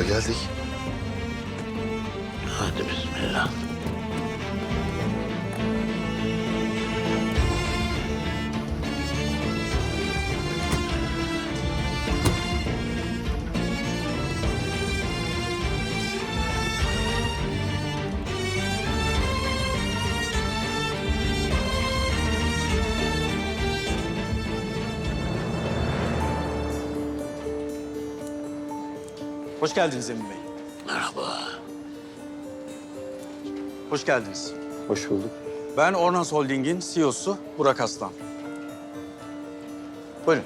Baba geldik. Hadi bismillah. Hoş geldiniz Emin Bey. Merhaba. Hoş geldiniz. Hoş bulduk. Ben Ornans Holding'in CEO'su Burak Aslan. Buyurun.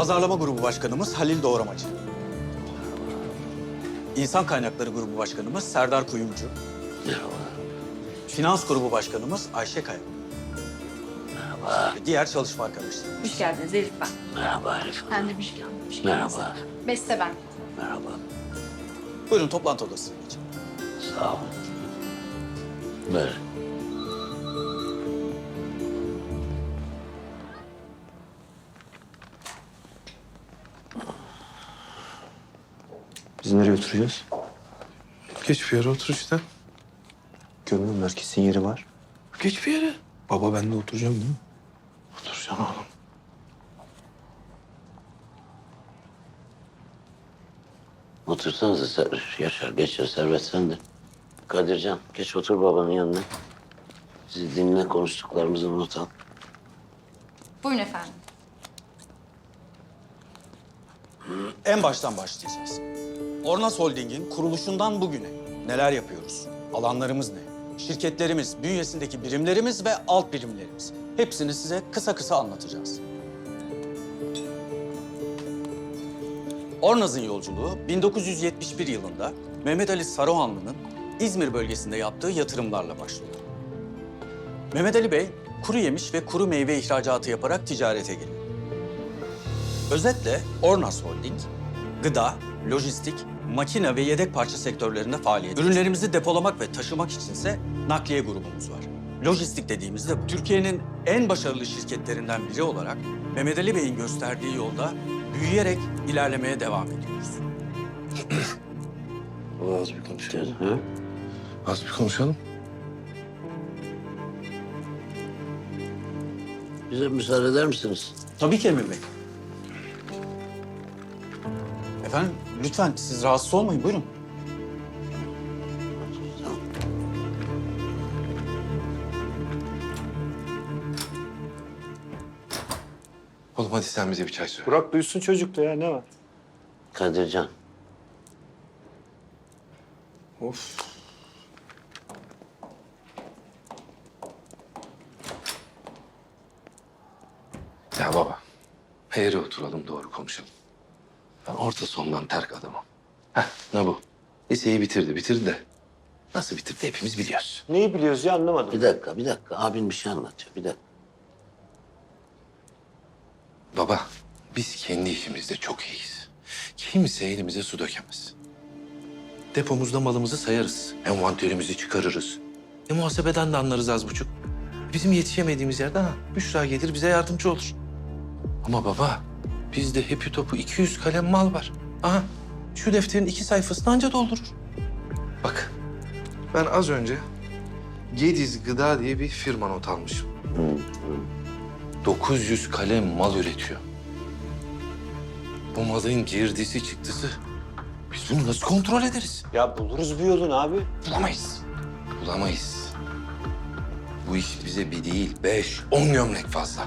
Pazarlama Grubu Başkanımız Halil Doğramacı. İnsan Kaynakları Grubu Başkanımız Serdar Kuyumcu. Merhaba. Finans Grubu Başkanımız Ayşe Kaya. Merhaba. Ve diğer çalışma arkadaşları. Hoş geldiniz Elif ben. Merhaba Elif. Ben de hoş geldin. Merhaba. Beste ben. Merhaba. Buyurun toplantı odasına geçin. Sağ ol. Böyle. Biz nereye oturacağız? Geç bir yere otur işte. Görmüyorum herkesin yeri var. Geç bir yere. Baba ben de oturacağım değil mi? Oturacaksın oğlum. Otursanıza Ser Yaşar, geçer Servet sen de. Kadircan, geç otur babanın yanına. Sizi dinle, konuştuklarımızı not al. Buyurun efendim. En baştan başlayacağız. Ornas Holding'in kuruluşundan bugüne neler yapıyoruz? Alanlarımız ne? Şirketlerimiz, bünyesindeki birimlerimiz ve alt birimlerimiz. Hepsini size kısa kısa anlatacağız. Ornaz'ın yolculuğu 1971 yılında Mehmet Ali Saruhanlı'nın İzmir bölgesinde yaptığı yatırımlarla başlıyor. Mehmet Ali Bey kuru yemiş ve kuru meyve ihracatı yaparak ticarete giriyor. Özetle Ornas Holding, gıda, lojistik, makine ve yedek parça sektörlerinde faaliyet. Ürünlerimizi depolamak ve taşımak içinse nakliye grubumuz var. Lojistik dediğimizde. Türkiye'nin en başarılı şirketlerinden biri olarak Mehmet Ali Bey'in gösterdiği yolda büyüyerek ilerlemeye devam ediyoruz. Az bir konuşalım. Hı? Az bir konuşalım. Bize müsaade eder misiniz? Tabii ki Emin Bey. Efendim lütfen siz rahatsız olmayın buyurun. Oğlum hadi sen bize bir çay söyle. Burak duysun çocuk da ya ne var? Kadircan, Of. Ya baba, eğri oturalım doğru konuşalım. Ben orta sondan terk adamım. Heh, ne bu? Liseyi bitirdi, bitirdi de. Nasıl bitirdi hepimiz biliyoruz. Neyi biliyoruz ya anlamadım. bir dakika, bir dakika. Abin bir şey anlatıyor, bir dakika. Baba, biz kendi işimizde çok iyiyiz. Kimse elimize su dökemez. Depomuzda malımızı sayarız. Envanterimizi çıkarırız. E muhasebeden de anlarız az buçuk. Bizim yetişemediğimiz yerde ha, Büşra gelir bize yardımcı olur. Ama baba, bizde hepi topu 200 kalem mal var. Aha, şu defterin iki sayfasını anca doldurur. Bak, ben az önce Gediz Gıda diye bir firma not almışım. 900 kalem mal üretiyor. Bu malın girdisi çıktısı. Biz bunu nasıl kontrol ederiz? Ya buluruz bir yolunu abi. Bulamayız. Bulamayız. Bu iş bize bir değil, beş, on gömlek fazla.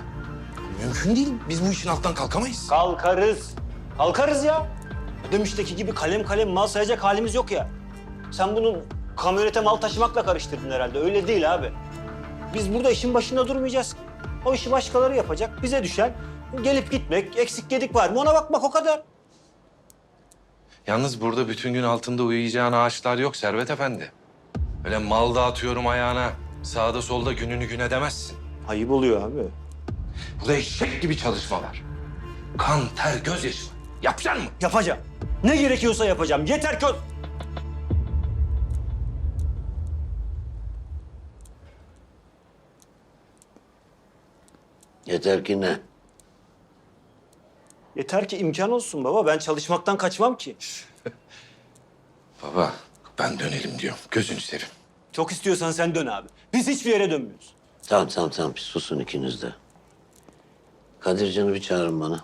Mümkün değil. Biz bu işin alttan kalkamayız. Kalkarız. Kalkarız ya. Demişteki gibi kalem kalem mal sayacak halimiz yok ya. Sen bunu kamyonete mal taşımakla karıştırdın herhalde. Öyle değil abi. Biz burada işin başında durmayacağız. O işi başkaları yapacak. Bize düşen gelip gitmek, eksik gedik var mı ona bakmak o kadar. Yalnız burada bütün gün altında uyuyacağın ağaçlar yok Servet Efendi. Öyle mal dağıtıyorum ayağına. Sağda solda gününü gün edemezsin. Ayıp oluyor abi. Burada eşek gibi çalışma var. Kan, ter, gözyaşı var. Yapacaksın mı? Yapacağım. Ne gerekiyorsa yapacağım. Yeter ki o... Yeter ki ne? Yeter ki imkan olsun baba. Ben çalışmaktan kaçmam ki. Baba ben dönelim diyorum. Gözünü seveyim. Çok istiyorsan sen dön abi. Biz hiçbir yere dönmüyoruz. Tamam tamam tamam susun ikiniz de. Kadircan'ı bir çağırın bana.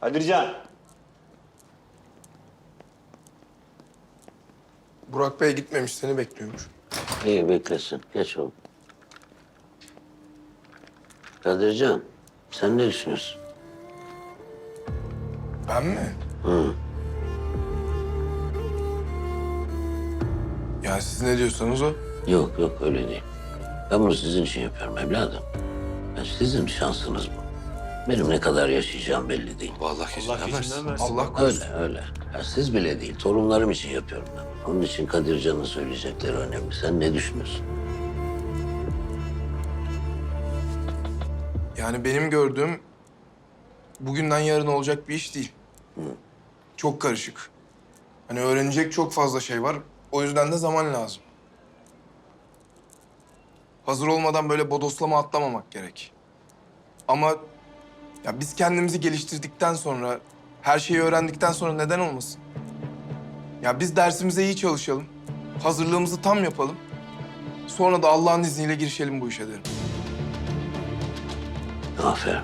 Kadircan. Burak Bey gitmemiş, seni bekliyormuş. İyi beklesin. Geç oğlum. Kadircan sen ne düşünüyorsun? Ben mi? Hı. Yani siz ne diyorsanız o. Yok yok öyle değil. Ben bunu sizin için yapıyorum evladım. Yani sizin şansınız bu. Benim ne kadar yaşayacağım belli değil. Vallahi Allah gecinden versin. Allah korusun. Öyle öyle. Ya siz bile değil, torunlarım için yapıyorum ben. Onun için Kadircan'ın söyleyecekleri önemli. Sen ne düşünüyorsun? Yani benim gördüğüm bugünden yarın olacak bir iş değil. Çok karışık. Hani öğrenecek çok fazla şey var. O yüzden de zaman lazım. Hazır olmadan böyle bodoslama atlamamak gerek. Ama ya biz kendimizi geliştirdikten sonra, her şeyi öğrendikten sonra neden olmasın? Ya biz dersimize iyi çalışalım. Hazırlığımızı tam yapalım. Sonra da Allah'ın izniyle girişelim bu işe derim. Aferin.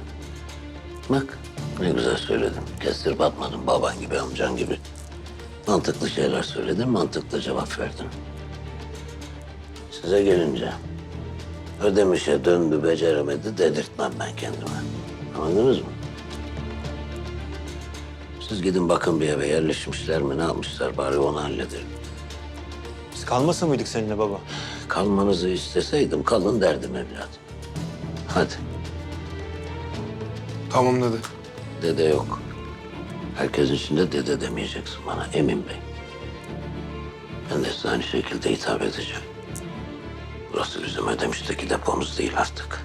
Bak ne güzel söyledin. Kestirip atmadın baban gibi, amcan gibi. Mantıklı şeyler söyledin, mantıklı cevap verdin. Size gelince ödemişe döndü, beceremedi dedirtmem ben kendime. Anladınız mı? Siz gidin bakın bir eve yerleşmişler mi, ne yapmışlar bari onu halledelim. Biz kalmasa mıydık seninle baba? Kalmanızı isteseydim kalın derdim evladım. Hadi. Tamam dedi. Dede yok. Herkesin içinde dede demeyeceksin bana Emin Bey. Ben de size aynı şekilde hitap edeceğim. Burası bizim Ödemiş'teki depomuz değil artık.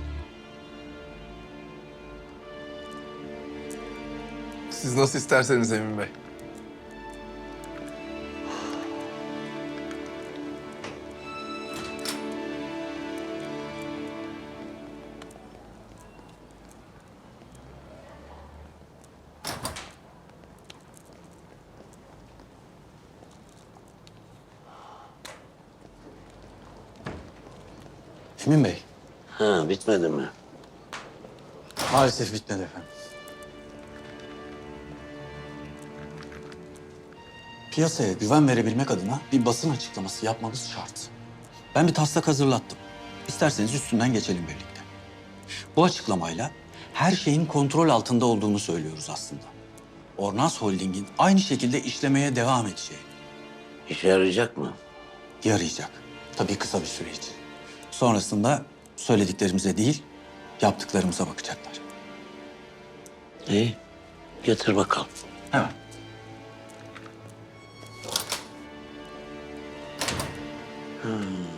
Siz nasıl isterseniz Emin Bey. Emin Bey, Ha bitmedi mi? maalesef bitmedi efendim. Piyasaya güven verebilmek adına bir basın açıklaması yapmamız şart. Ben bir taslak hazırlattım. İsterseniz üstünden geçelim birlikte. Bu açıklamayla her şeyin kontrol altında olduğunu söylüyoruz aslında. Ornas Holding'in aynı şekilde işlemeye devam edeceği İşe yarayacak mı? yarayacak. Tabii kısa bir süre için. Sonrasında söylediklerimize değil, yaptıklarımıza bakacaklar. İyi. Getir bakalım. Hemen. Hmm.